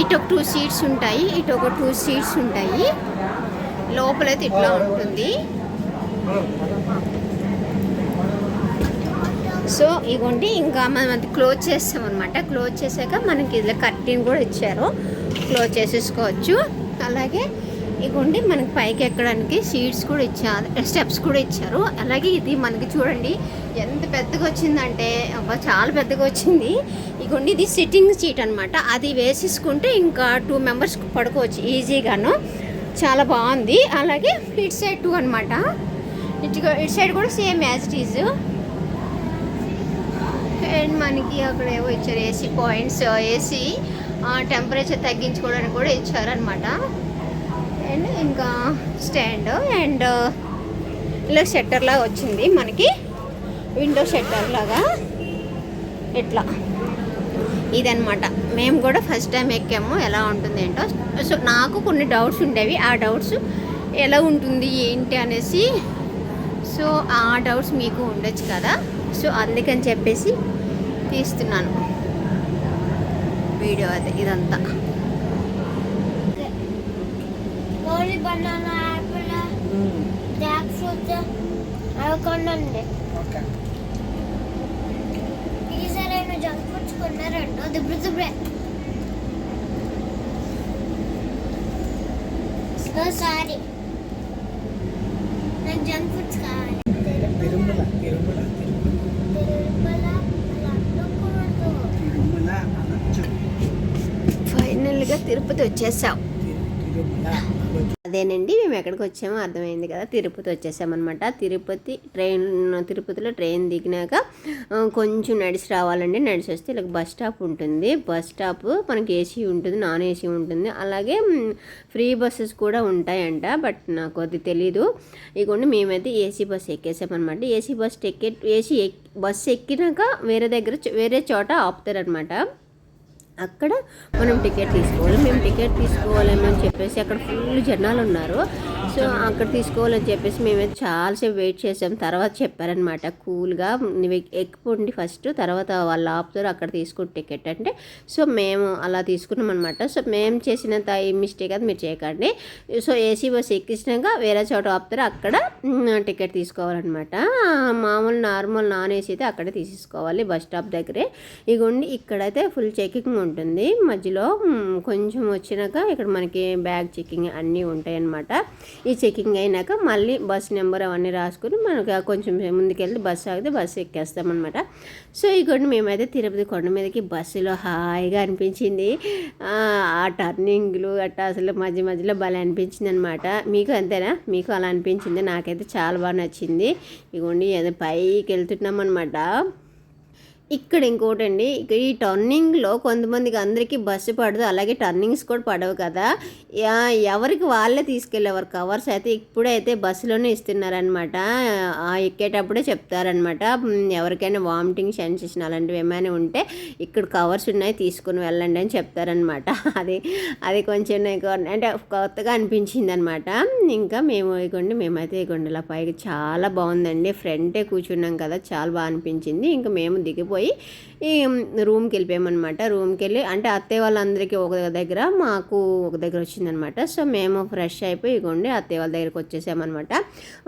ఇటు ఒక two seats ఉంటాయి ఇటు ఒక టూ సీట్స్ ఉంటాయి. లోపలైతే ఇట్లా ఉంటుంది. సో ఇగోండి ఇంకా మనం అది క్లోజ్ చేస్తాం అనమాట క్లోజ్ చేసాక మనకి ఇలా కర్టీన్ కూడా ఇచ్చారు. క్లోజ్ చేసేసుకోవచ్చు. అలాగే ఇగోండి మనకి పైకి ఎక్కడానికి సీట్స్ కూడా ఇచ్చారు. స్టెప్స్ కూడా ఇచ్చారు. అలాగే ఇది మనకి చూడండి ఎంత పెద్దగా వచ్చిందంటే అబ్బా చాలా పెద్దగా వచ్చింది. ఇగోండి ఇది సిట్టింగ్ సీట్ అనమాట అది వేసేసుకుంటే ఇంకా టూ మెంబర్స్ పడుకోవచ్చు ఈజీగాను చాలా బాగుంది. అలాగే ఇటు సైడ్ టూ అనమాట ఇటు ఇటు సైడ్ కూడా same as it is and మనకి అక్కడ ఏవో ఇచ్చారు ఏసీ పాయింట్స్ ఏసీ టెంపరేచర్ తగ్గించుకోవడానికి కూడా ఇచ్చారనమాట అండ్ ఇంకా స్టాండ్ అండ్ ఇలా షట్టర్ లాగా వచ్చింది. మనకి విండో షట్టర్ లాగా. ఇట్లా. ఇదనమాట మేము కూడా ఫస్ట్ టైం ఎక్కాము. ఎలా ఉంటుంది ఏంటో. సో నాకు కొన్ని డౌట్స్ ఉండేవి. ఆ డౌట్స్ ఎలా ఉంటుంది ఏంటి అనేసి. సో ఆ డౌట్స్ మీకు ఉండొచ్చు కదా. సో అందుకని చెప్పేసి తీస్తున్నాను. వీడియో అది ఇదంతా. బనానా యాపిల్ జాక్ ఫ్రూట్ అవి కొనండి ఓకే ఈసారి నేను జంక్ ఫుడ్స్ కొన్నారంట. దిబ్బరు దిబ్బరే సారీ నాకు జంక్ ఫుడ్స్ కావాలి తిరుమల తిరుమల తిరుమల ఫైనల్గా తిరుపతి వచ్చేసాం. తిరుమల అనొచ్చు అదేనండి మేము ఎక్కడికి వచ్చామో అర్థమైంది కదా. తిరుపతి వచ్చేసామన్నమాట. తిరుపతి ట్రైన్ తిరుపతిలో ట్రైన్ దిగినాక కొంచెం నడిచి రావాలండి. నడిచి వస్తే ఇలా బస్ స్టాప్ ఉంటుంది. బస్ స్టాప్ మనకి ఏసీ ఉంటుంది నాన్ ఏసీ ఉంటుంది. అలాగే ఫ్రీ బస్సెస్ కూడా ఉంటాయంట బట్ నాకు అది తెలీదు. ఇగోండి మేమైతే ఏసీ బస్ ఎక్కేసామన్నమాట. ఏసీ బస్ టికెట్ ఏసీ ఎక్ బస్ ఎక్కినాక వేరే దగ్గర వేరే చోట ఆపుతారనమాట అక్కడ మనం టికెట్ తీసుకోవాలి. మేము టికెట్ తీసుకోవాలని అని చెప్పేసి అక్కడ ఫుల్ జనాలు ఉన్నారు. సో అక్కడ తీసుకోవాలని చెప్పేసి మేము చాలాసేపు వెయిట్ చేసాం. తర్వాత చెప్పారనమాట కూల్గా నువ్వు ఫస్ట్ తర్వాత వాళ్ళు ఆపుతారు అక్కడ తీసుకుని టికెట్ అంటే సో మేము అలా తీసుకున్నాం అనమాట సో మేము చేసినంత ఈ మిస్టేక్ అది మీరు చేయకండి. సో ఏసీ బస్ ఎక్కించినాక వేరే చోట ఆపుతారు అక్కడ టికెట్ తీసుకోవాలన్నమాట. మామూలు నార్మల్ నాన్ ఏసీ అయితే అక్కడే తీసుకోవాలి బస్ స్టాప్ దగ్గరే. ఇగోండి ఇక్కడైతే ఫుల్ చెకింగ్ ఉంటుంది. మధ్యలో కొంచెం వచ్చినాక ఇక్కడ మనకి బ్యాగ్ చెక్కింగ్ అన్నీ ఉంటాయన్నమాట. ఈ చెక్కింగ్ అయినాక మళ్ళీ బస్ నెంబర్ అవన్నీ రాసుకుని మనకు కొంచెం ముందుకెళ్ళి బస్సు ఆగితే బస్సు ఎక్కేస్తామన్నమాట. సో ఇగోండి మేమైతే తిరుపతి కొండ మీదకి బస్సులో హాయిగా అనిపించింది. ఆ ఆ టర్నింగ్లు అట్టా అసలు మధ్య మధ్యలో భలే అనిపించింది అనమాట మీకు అంతేనా? మీకు అలా అనిపించింది? నాకైతే చాలా బాగా నచ్చింది. ఇగోండి ఏదో పైకి వెళ్తున్నాం అనమాట ఇక్కడ ఇంకోటి అండి ఈ టర్నింగ్లో కొంతమందికి అందరికీ బస్సు పడదు అలాగే టర్నింగ్స్ కూడా పడవు కదా. ఎవరికి వాళ్ళే తీసుకెళ్ళేవారు కవర్స్ అయితే ఇప్పుడైతే బస్సులోనే ఇస్తున్నారనమాట ఆ ఎక్కేటప్పుడే చెప్తారనమాట ఎవరికైనా వామిటింగ్ సెన్సేషన్ అలాంటివి ఏమైనా ఉంటే ఇక్కడ కవర్స్ ఉన్నాయి తీసుకుని వెళ్ళండి అని చెప్తారనమాట అది అది కొంచెం అంటే కొత్తగా అనిపించింది అనమాట ఇంకా మేము ఇగోండి మేమైతే ఇగోండి ఇలా పైకి చాలా బాగుందండి. ఫ్రంటే కూర్చున్నాం కదా చాలా బాగా అనిపించింది. ఇంకా మేము దిగిపోయి ఈ రూమ్కి వెళ్ళిపోయామన్నమాట. రూమ్కి వెళ్ళి అంటే అత్తయ్య వాళ్ళందరికీ ఒక దగ్గర మాకు ఒక దగ్గర వచ్చిందనమాట సో మేము ఫ్రెష్ అయిపోయి ఇగోండి అత్తయ్య వాళ్ళ దగ్గరికి వచ్చేసామన్నమాట.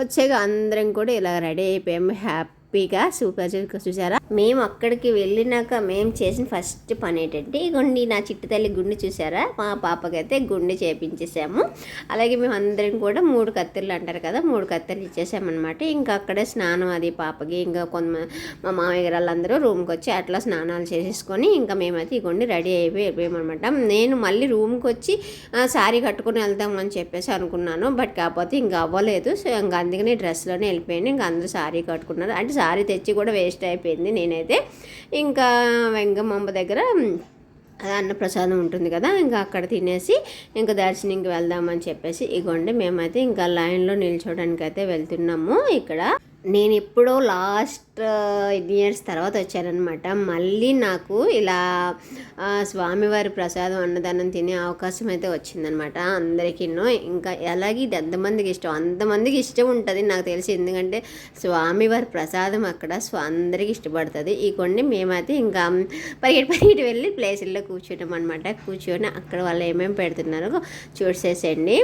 వచ్చాక అందరం కూడా ఇలా రెడీ అయిపోయాము హ్యాపీ హ్యాపీగా సూపర్ చూసారా? మేము అక్కడికి వెళ్ళినాక మేము చేసిన ఫస్ట్ పని ఏంటంటే ఇగోండి నా చిట్టు తల్లి గుండె చూసారా? మా పాపకైతే గుండె చేపించేసాము. అలాగే మేము అందరం కూడా మూడు కత్తెరలు అంటారు కదా మూడు కత్తెరలు ఇచ్చేసామన్నమాట. ఇంకా అక్కడే స్నానం అది పాపకి ఇంకా కొంత మా మామయ్య వాళ్ళందరూ రూమ్కి వచ్చి అట్లా స్నానాలు చేసేసుకొని ఇంకా మేమైతే ఇగోండి రెడీ అయిపోయి వెళ్ళిపోయామన్నమాట నేను మళ్ళీ రూమ్కి వచ్చి శారీ కట్టుకొని వెళ్దామని చెప్పేసి అనుకున్నాను. బట్ కాకపోతే ఇంకా అవ్వలేదు. సో ఇంకా అందుకని డ్రెస్లోనే వెళ్ళిపోయాను. ఇంకా అందరూ శారీ కట్టుకున్నారు. అంటే శారీ తెచ్చి కూడా వేస్ట్ అయిపోయింది. నేనైతే ఇంకా వెంగమ్మ దగ్గర అన్నప్రసాదం ఉంటుంది కదా ఇంకా అక్కడ తినేసి ఇంకా దర్శనంకి వెళ్దామని చెప్పేసి ఇగోండి మేమైతే ఇంకా లైన్లో నిల్చోడానికి అయితే వెళ్తున్నాము ఇక్కడ. నేను ఎప్పుడో లాస్ట్ ఇయర్స్ తర్వాత వచ్చానమాట మళ్ళీ నాకు ఇలా స్వామివారి ప్రసాదం అన్నదానం తినే అవకాశం అయితే వచ్చిందనమాట అందరికీనో. ఇంకా అలాగే ఇది ఎంతమందికి ఇష్టం? అంతమందికి ఇష్టం ఉంటుంది నాకు తెలిసి. ఎందుకంటే స్వామివారి ప్రసాదం అక్కడ అందరికీ ఇష్టపడుతుంది. ఈ కొన్ని మేమైతే ఇంకా పరిగెట్టి పరిగెట్టి వెళ్ళి ప్లేసుల్లో కూర్చోటం అనమాట కూర్చొని అక్కడ వాళ్ళు ఏమేమి పెడుతున్నారో చూసేసండి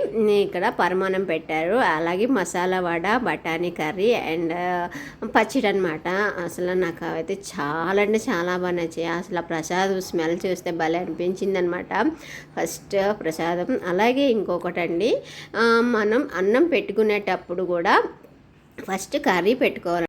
ఇక్కడ పరమాణం పెట్టారు. అలాగే మసాలా వడ బఠానీ కర్రీ అండ్ పచ్చడి అనమాట అసలు నాకు అవైతే చాలా అంటే చాలా బాగా నచ్చాయి. అసలు ఆ ప్రసాదం స్మెల్ చూస్తే భలే అనిపించింది అనమాట ఫస్ట్ ప్రసాదం. అలాగే ఇంకొకటండి మనం అన్నం పెట్టుకునేటప్పుడు కూడా ఫస్ట్ కర్రీ పెట్టుకోవాలి